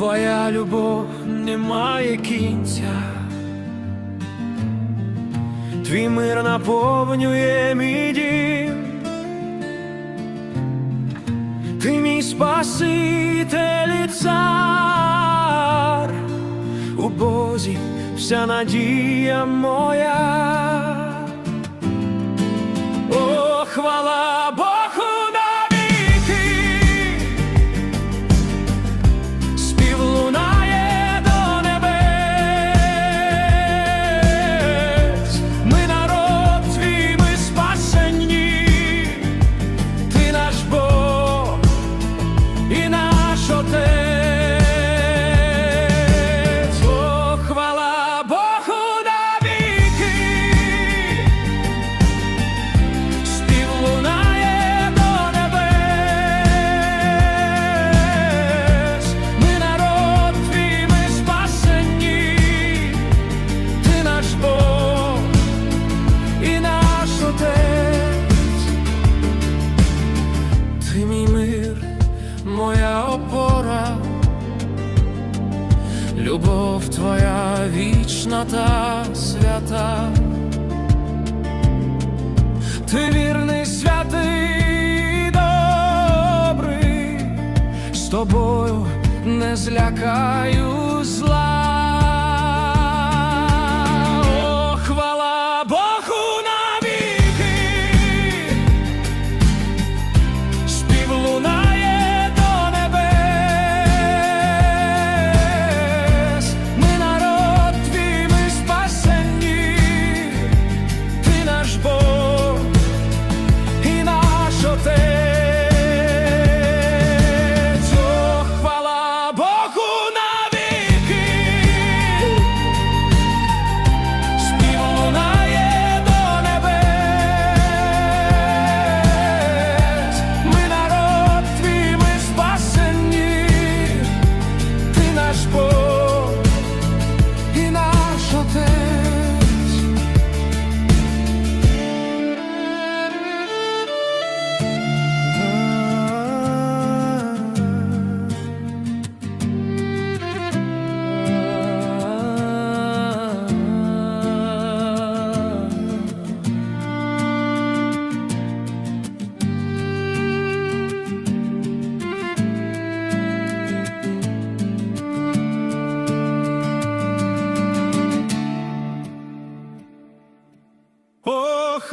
Твоя любов не має кінця, твій мир наповнює мій дім, ти мій спаситель і цар, у Бозі вся надія моя. hotel. Любов твоя вічна та свята. Ти вірний, святий, добрий, з тобою не злякаю зла.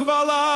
Valhalla.